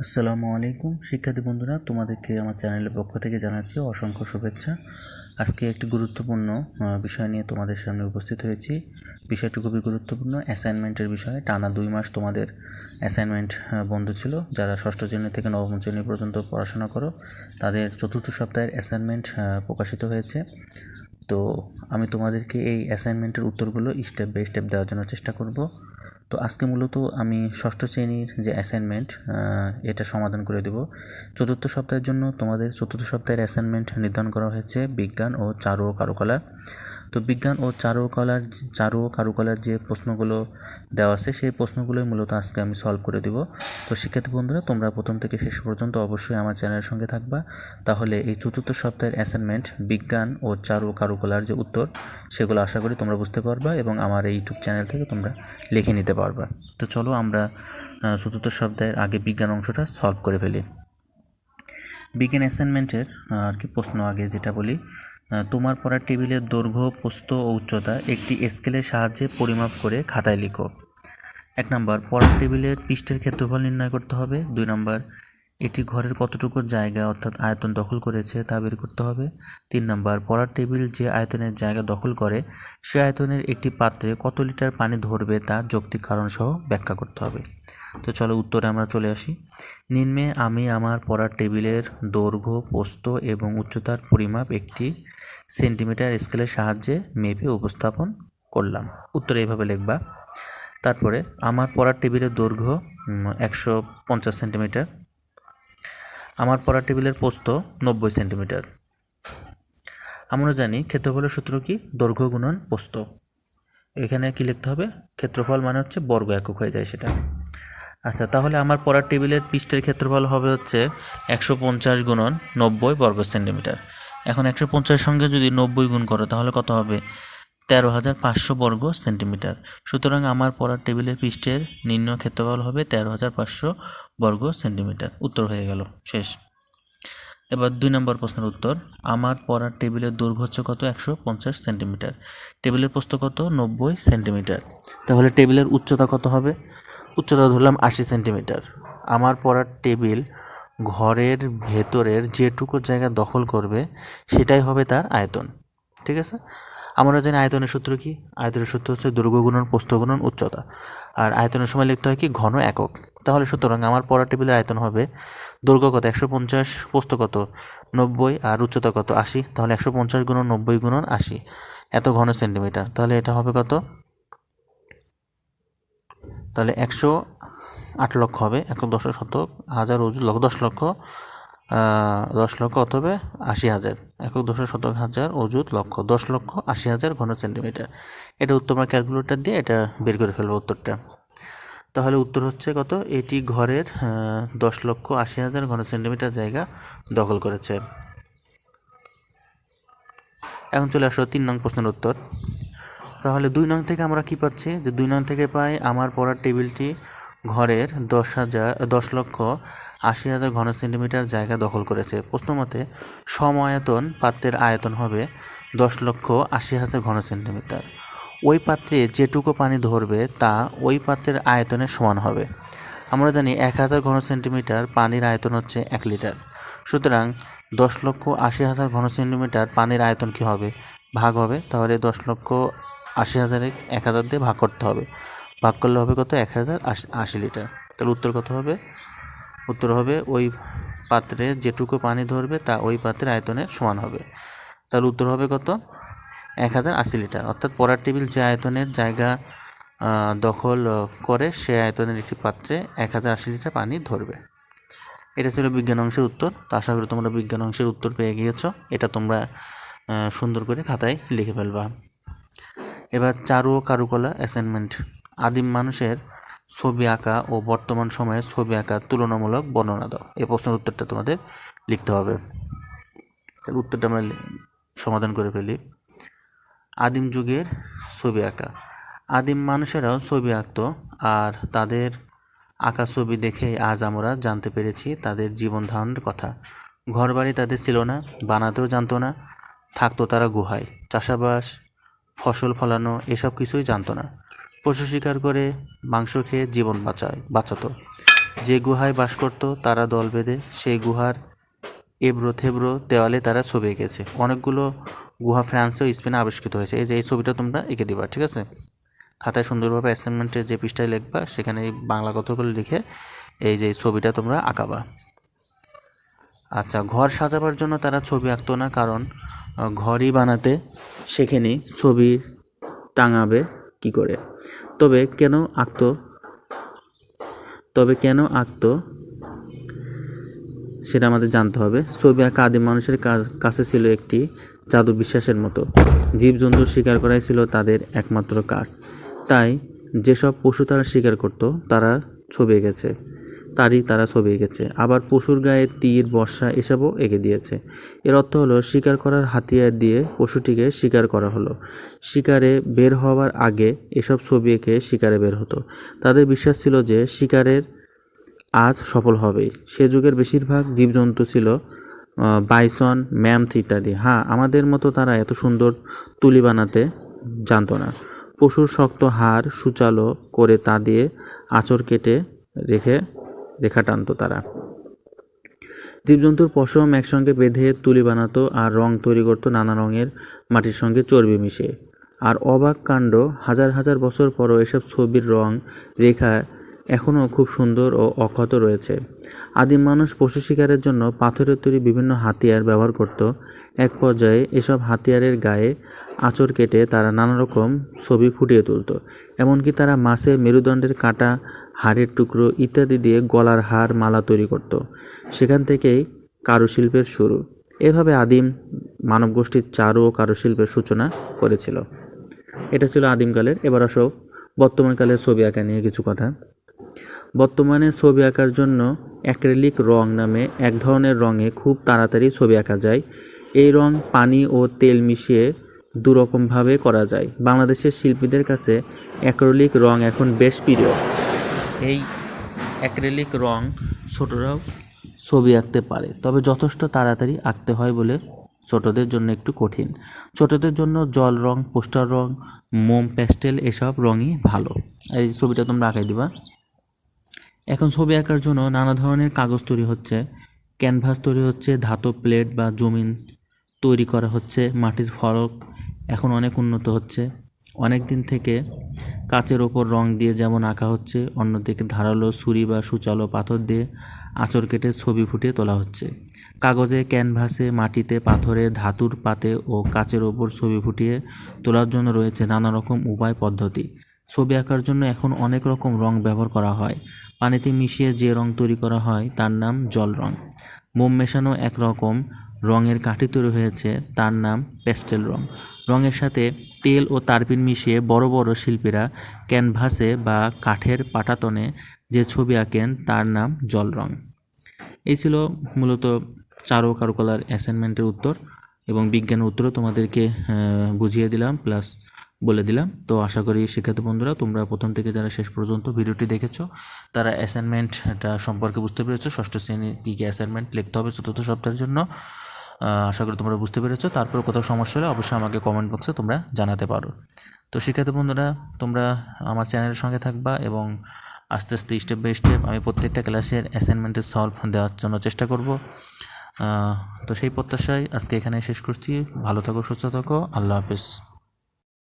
আসসালামু আলাইকুম। শিক্ষার্থী বন্ধুরা, তোমাদেরকে আমার চ্যানেলের পক্ষ থেকে জানাচ্ছি অসংখ্য শুভেচ্ছা। আজকে একটি গুরুত্বপূর্ণ বিষয় নিয়ে তোমাদের সামনে উপস্থিত হয়েছি। বিষয়টি খুবই গুরুত্বপূর্ণ। অ্যাসাইনমেন্টের বিষয়ে টানা দুই মাস তোমাদের অ্যাসাইনমেন্ট বন্ধ ছিল। যারা ষষ্ঠ শ্রেণি থেকে নবম শ্রেণি পর্যন্ত পড়াশোনা করো, তাদের চতুর্থ সপ্তাহের অ্যাসাইনমেন্ট প্রকাশিত হয়েছে। তো আমি তোমাদেরকে এই অ্যাসাইনমেন্টের উত্তরগুলো স্টেপ বাই স্টেপ দেওয়ার জন্য চেষ্টা করব। তো আজকে মূলত আমি ষষ্ঠ শ্রেণির যে অ্যাসাইনমেন্ট এটা সমাধান করে দেব। চতুর্থ সপ্তাহের জন্য তোমাদের চতুর্থ সপ্তাহের অ্যাসাইনমেন্ট নির্ধারণ করা হয়েছে বিজ্ঞান ও চারু ও কারুকলা। তো বিজ্ঞান ও চারুকলার চারু ও কারুকলার যে প্রশ্নগুলো দেওয়া আছে, সেই প্রশ্নগুলোই মূলত আজকে আমি সলভ করে দেব। তো শিক্ষার্থী বন্ধুরা, তোমরা প্রথম থেকে শেষ পর্যন্ত অবশ্যই আমার চ্যানেলের সঙ্গে থাকবা। তাহলে এই চতুর্থ সপ্তাহের অ্যাসাইনমেন্ট বিজ্ঞান ও চারু কারুকলার যে উত্তর, সেগুলো আশা করি তোমরা বুঝতে পারবা এবং আমার এই ইউটিউব চ্যানেল থেকে তোমরা লিখে নিতে পারবা। তো চলো আমরা চতুর্থ সপ্তাহের আগে বিজ্ঞান অংশটা সলভ করে ফেলি। বিজ্ঞান অ্যাসাইনমেন্টের আর কি প্রশ্ন আগে যেটা বলি তোমার পড়ার টেবিলের দৈর্ঘ্য, প্রস্থ ও উচ্চতা একটি স্কেলের সাহায্যে পরিমাপ করে খাতায় লিখো। এক নম্বর, পড়ার টেবিলের পৃষ্ঠের ক্ষেত্রফল নির্ণয় করতে হবে। দুই নম্বর, এটি ঘরের কতটুকু জায়গা অর্থাৎ আয়তন দখল করেছে তা বের করতে হবে। তিন নম্বর, পড়ার টেবিল যে আয়তনের জায়গা দখল করে, সে আয়তনের একটি পাত্রে কত লিটার পানি ধরবে তা যৌক্তিক কারণ সহ ব্যাখ্যা করতে হবে। তো চলো উত্তরে আমরা চলে আসি। নিম্নে আমি আমার পড়ার টেবিলের দৈর্ঘ্য, প্রস্থ এবং উচ্চতার পরিমাপ একটি সেন্টিমিটার স্কেলের সাহায্যে মেপে উপস্থাপন করলাম। উত্তরে এইভাবে লিখবা। তারপরে আমার পড়ার টেবিলের দৈর্ঘ্য একশো পঞ্চাশ সেন্টিমিটার। আমার পড়ার টেবিলের প্রস্থ নব্বই সেন্টিমিটার। আমরা জানি ক্ষেত্রফলের সূত্র কি? দৈর্ঘ্য গুণন প্রস্থ। এখানে কি লিখতে হবে? ক্ষেত্রফল মানে হচ্ছে বর্গ একক হয়ে যায় সেটা। আচ্ছা তাহলে আমার পড়ার টেবিলের পৃষ্ঠের ক্ষেত্রফল হবে হচ্ছে একশো পঞ্চাশ গুণন নব্বই বর্গ সেন্টিমিটার। এখন একশো পঞ্চাশের সঙ্গে যদি নব্বই গুণ করো, তাহলে কত হবে? তেরো হাজার পাঁচশো বর্গ সেন্টিমিটার। সুতরাং আমার পড়ার টেবিলের পৃষ্ঠের নিম্ন ক্ষেত্রফল হবে তেরো হাজার পাঁচশো বর্গ সেন্টিমিটার। উত্তর হয়ে গেল। শেষ। এবার দুই নম্বর প্রশ্নের উত্তর। আমার পড়ার টেবিলের দৈর্ঘ্য হচ্ছে কত? একশো পঞ্চাশ সেন্টিমিটার। টেবিলের প্রস্থ কত? নব্বই সেন্টিমিটার। তাহলে টেবিলের উচ্চতা কত হবে? উচ্চতা ধরলাম আশি সেন্টিমিটার। আমার পড়ার টেবিল ঘরের ভেতরের যেটুকু জায়গা দখল করবে, সেটাই হবে তার আয়তন। ঠিক আছে? আমরা জানি আয়তনের সূত্র কি? আয়তনের সূত্র হচ্ছে দৈর্ঘ্য গুণন প্রস্থ গুণন উচ্চতা। আর আয়তনের সময় লিখতে হয় কি? ঘন একক। তাহলে সুতরাং আমার পড়ার টেবিলের আয়তন হবে দৈর্ঘ্য কত? একশো পঞ্চাশ, প্রস্থ কত? নব্বই, আর উচ্চতা কত? আশি। তাহলে একশো পঞ্চাশ গুণন, নব্বই গুণন, আশি। এত ঘন সেন্টিমিটার। তাহলে এটা হবে কত? তাহলে একশো আট লক্ষ হবে এক দশ শতক, হাজার লক্ষ, দশ লক্ষ দশ লক্ষ অথবা আশি হাজার। একক দশ শতক, হাজার অযুত লক্ষ, দশ লক্ষ, আশি হাজার ঘন সেন্টিমিটার এটা উত্তর আমরা ক্যালকুলেটর দিয়ে এটা বের করে ফেলব উত্তরটা। তাহলে উত্তর হচ্ছে কত? এটি ঘরের দশ লক্ষ, আশি হাজার ঘন সেন্টিমিটার জায়গা দখল করেছে। এখন চলে আসো তিন নং প্রশ্নের উত্তর। তাহলে দুই নং থেকে আমরা কি পাচ্ছি? যে দুই নং থেকে পাই আমার পড়ার টেবিলটি ঘরের দশ হাজার, দশ লক্ষ আশি হাজার ঘন সেন্টিমিটার জায়গা দখল করেছে। প্রশ্ন মতে সম আয়তন পাত্রের আয়তন হবে দশ লক্ষ আশি হাজার ঘন সেন্টিমিটার। ওই পাত্রে যেটুকু পানি ধরবে, তা ওই পাত্রের আয়তনের সমান হবে। আমরা জানি এক হাজার ঘন সেন্টিমিটার পানির আয়তন হচ্ছে এক লিটার। সুতরাং দশ লক্ষ আশি হাজার ঘন সেন্টিমিটার পানির আয়তন কী হবে? ভাগ হবে, তাহলে দশ লক্ষ আশি হাজারে এক হাজার দিয়ে ভাগ করতে হবে। ভাগ করলে হবে কত? এক হাজার আশি লিটার। তাহলে উত্তর কত হবে? উত্তর হবে ওই পাত্রে যেটুকু পানি ধরবে তা ওই পাত্রের আয়তনের সমান হবে। তাহলে উত্তর হবে কত? এক হাজার আশি লিটার। অর্থাৎ পড়ার টেবিল যে আয়তনের জায়গা দখল করে সে আয়তনের একটি পাত্রে এক হাজার আশি লিটার পানি ধরবে। এটা ছিল বিজ্ঞান অংশের উত্তর। তো আশা করি তোমরা বিজ্ঞান অংশের উত্তর পেয়ে গিয়েছো। এটা তোমরা সুন্দর করে খাতায় লিখে ফেলবা। এবার চারু ও কারুকলা অ্যাসাইনমেন্ট আদিম মানুষের ছবি আঁকা ও বর্তমান সময়ের ছবি আঁকা তুলনামূলক বর্ণনা দাও। এই প্রশ্নের উত্তরটা তোমাদের লিখতে হবে। তার উত্তরটা আমরা সমাধান করে ফেলি। আদিম যুগের ছবি আঁকা। আদিম মানুষেরাও ছবি আঁকতো আর তাদের আঁকা ছবি দেখে আজ আমরা জানতে পেরেছি তাদের জীবন ধারণের কথা। ঘরবাড়ি তাদের ছিল না, বানাতেও জানতো না, থাকতো তারা গুহায়। চাষাবাস, ফসল ফলানো, এসব কিছুই জানতো না। পশু শিকার করে মাংস খেয়ে জীবন বাঁচায়, বাঁচাতো। যে গুহায় বাস করত, তারা দল বেঁধে সেই গুহার এবড়ো থেবড়ো দেওয়ালে তারা ছবি এঁকেছে। অনেকগুলো গুহা ফ্রান্সে ও স্পেনে আবিষ্কৃত হয়েছে। এই যে, এই ছবিটা তোমরা এঁকে দিবা, ঠিক আছে? খাতায় সুন্দরভাবে অ্যাসাইনমেন্টের যে পৃষ্ঠায় লিখবা, সেখানে বাংলা কথাগুলো লিখে এই যে ছবিটা তোমরা আঁকাবা। আচ্ছা ঘর সাজাবার জন্য তারা ছবি আঁকতো না, কারণ ঘরই বানাতে শেখেনি, ছবি টাঙাবে কি করে? তবে কেন আঁকত? তবে কেন আঁকত? সেটা আমাদের জানতে হবে। ছবি আঁকা আদিম মানুষের কাছে ছিল একটি জাদু বিশ্বাসের মতো। জীবজন্তুর শিকার করাই ছিল তাদের একমাত্র কাজ। তাই যেসব পশু তারা শিকার করত, তারা ছবি এঁকেছে তারই তারা ছবি এঁকেছে আবার পশুর গায়ে তীর, বর্ষা এসবও এঁকে দিয়েছে। এর অর্থ হলো, শিকার করার হাতিয়ার দিয়ে পশুটিকে শিকার করা হলো। শিকারে বের হওয়ার আগে এসব ছবি এঁকে শিকারে বের হতো। তাদের বিশ্বাস ছিল যে শিকারের আজ সফল হবেই। সে যুগের বেশিরভাগ জীবজন্তু ছিল বাইসন, ম্যামথ ইত্যাদি। হ্যাঁ আমাদের মতো তারা এত সুন্দর তুলি বানাতে জানতো না। পশুর শক্ত হাড় সুচালো করে তা দিয়ে আঁচড় কেটে রেখে রেখা টানত তারা। জীবজন্তুর পশম একসঙ্গে বেঁধে তুলি বানাতো আর রং তৈরি করতো নানা রঙের মাটির সঙ্গে চর্বি মিশে আর অবাক কাণ্ড হাজার হাজার বছর পরও এসব ছবির রং, রেখা এখনও খুব সুন্দর ও অক্ষত রয়েছে। আদিম মানুষ পশু শিকারের জন্য পাথরের তৈরি বিভিন্ন হাতিয়ার ব্যবহার করত। এক পর্যায়ে এসব হাতিয়ারের গায়ে আঁচড় কেটে তারা নানা রকম ছবি ফুটিয়ে তুলত, এমনকি তারা মাছের মেরুদণ্ডের কাঁটা, হাড়ের টুকরো ইত্যাদি দিয়ে গলার হার মালা তৈরি করত। সেখান থেকেই কারুশিল্পের শুরু। এভাবে আদিম মানবগোষ্ঠীর চারু ও কারুশিল্পের সূচনা করেছিল। এটা ছিল আদিমকালের এবার আসো বর্তমানকালের ছবি আঁকা নিয়ে কিছু কথা। বর্তমানে ছবি আঁকার জন্য অ্যাক্রেলিক রং নামে এক ধরনের রঙে খুব তাড়াতাড়ি ছবি আঁকা যায়। এই রং পানি ও তেল মিশিয়ে দুরকমভাবে করা যায়। বাংলাদেশের শিল্পীদের কাছে অ্যাক্রেলিক রং এখন বেশ প্রিয়। এই অ্যাক্রেলিক রং ছোটরাও ছবি আঁকতে পারে, তবে যথেষ্ট তাড়াতাড়ি আঁকতে হয় বলে ছোটদের জন্য একটু কঠিন। ছোটদের জন্য জল রং, পোস্টার রং, মোম, প্যাস্টেল এসব রঙই ভালো। এই ছবিটা তোমরা আঁকাই দিবা। এখন ছবি আঁকার জন্য নানা ধরনের কাগজ তৈরি হচ্ছে। ক্যানভাস তৈরি হচ্ছে, ধাতব প্লেট বা জমিন তৈরি করা হচ্ছে, মাটির ফরক এখন অনেক উন্নত হচ্ছে। অনেক দিন থেকে কাচের ওপর রং দিয়ে যেমন আঁকা হচ্ছে, অন্যদিকে ধারালো ছুরি বা সুচালো পাথর দিয়ে আঁচড় কেটে ছবি ফুটিয়ে তোলা হচ্ছে। কাগজে, ক্যানভাসে, মাটিতে, পাথরে, ধাতুর পাতে ও কাচের ওপর ছবি ফুটিয়ে তোলার জন্য রয়েছে নানা রকম উপায় পদ্ধতি। ছবি আঁকার জন্য এখন অনেক রকম রং ব্যবহার করা হয়। পানিতে মিশিয়ে যে রং তৈরি করা হয় তার নাম জল রং। মোম মেশানো একরকম রঙের কাঠি তৈরি হয়েছে, তার নাম প্যাস্টেল রং। রঙের সাথে তেল ও তারপিন মিশিয়ে বড় বড় শিল্পীরা ক্যানভাসে বা কাঠের পাটাতনে যে ছবি আঁকেন তার নাম জল রং। এই ছিল মূলত চারু কারুকলার অ্যাসাইনমেন্টের উত্তর এবং বিজ্ঞানের উত্তরও তোমাদেরকে বুঝিয়ে দিলাম প্লাস বলে দিলাম। তো আশা করি শিক্ষার্থী বন্ধুরা, তোমরা প্রথম থেকে যারা শেষ পর্যন্ত ভিডিওটি দেখেছ, তারা অ্যাসাইনমেন্টটা সম্পর্কে বুঝতে পেরেছ। ষষ্ঠ শ্রেণি কী কী অ্যাসাইনমেন্ট লিখতে হবে চতুর্থ সপ্তাহের জন্য আশা করি তোমরা বুঝতে পেরেছ। তারপর কোথাও সমস্যা হলে অবশ্যই আমাকে কমেন্ট বক্সে তোমরা জানাতে পারো। তো শিক্ষার্থী বন্ধুরা, তোমরা আমার চ্যানেলের সঙ্গে থাকবা এবং আস্তে আস্তে স্টেপ বাই স্টেপ আমি প্রত্যেকটা ক্লাসের অ্যাসাইনমেন্টের সলভ দেওয়ার জন্য চেষ্টা করব। তো সেই প্রত্যাশায় আজকে এখানে শেষ করছি। ভালো থাকো, সুস্থ থাকো। আল্লাহ হাফেজ।